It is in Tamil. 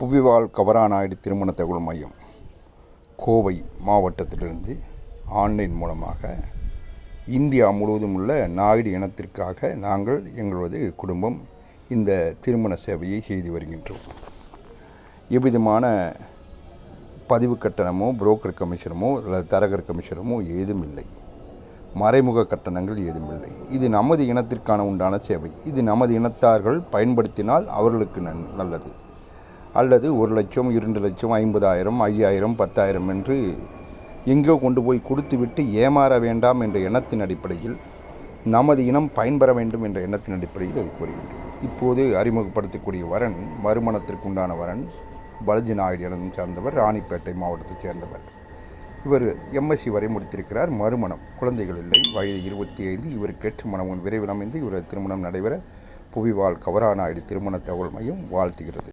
புவிவாழ் கவராநாயுடு திருமண தகவல் மையம் கோவை மாவட்டத்திலிருந்து ஆன்லைன் மூலமாக இந்தியா முழுவதும் உள்ள நாயுடு இனத்திற்காக நாங்கள் எங்களது குடும்பம் இந்த திருமண சேவையை செய்து வருகின்றோம். எவ்விதமான பதிவு கட்டணமோ புரோக்கர் கமிஷனமோ அல்லது தரகர் கமிஷனமோ ஏதும் இல்லை. மறைமுக கட்டணங்கள் ஏதும் இல்லை. இது நமது இனத்திற்கான உண்டான சேவை. இது நமது இனத்தார்கள் பயன்படுத்தினால் அவர்களுக்கு நன் நல்லது. அல்லது ஒரு லட்சம் இரண்டு லட்சம் ஐம்பதாயிரம் ஐயாயிரம் பத்தாயிரம் என்று எங்கோ கொண்டு போய் கொடுத்துவிட்டு ஏமாற வேண்டாம் என்ற எண்ணத்தின் அடிப்படையில் நமது இனம் பயன்பெற வேண்டும் என்ற எண்ணத்தின் அடிப்படையில் அது கூறுகின்றோம் இப்போது அறிமுகப்படுத்தக்கூடிய வரன் மறுமணத்திற்கு உண்டான வரன் பலஜி நாயுடு இனம் சார்ந்தவர் ராணிப்பேட்டை மாவட்டத்தைச் சேர்ந்தவர். இவர் எம்எஸ்சி வரை முடித்திருக்கிறார். மறுமணம். குழந்தைகள் இல்லை. வயது இருபத்தி ஐந்து இவர் கெட்டு மனம் விரைவில் அமைந்து இவர் திருமணம் நடைபெற புவிவாழ் கவராநாயுடு திருமண தகவல் மையம் வாழ்த்துகிறது.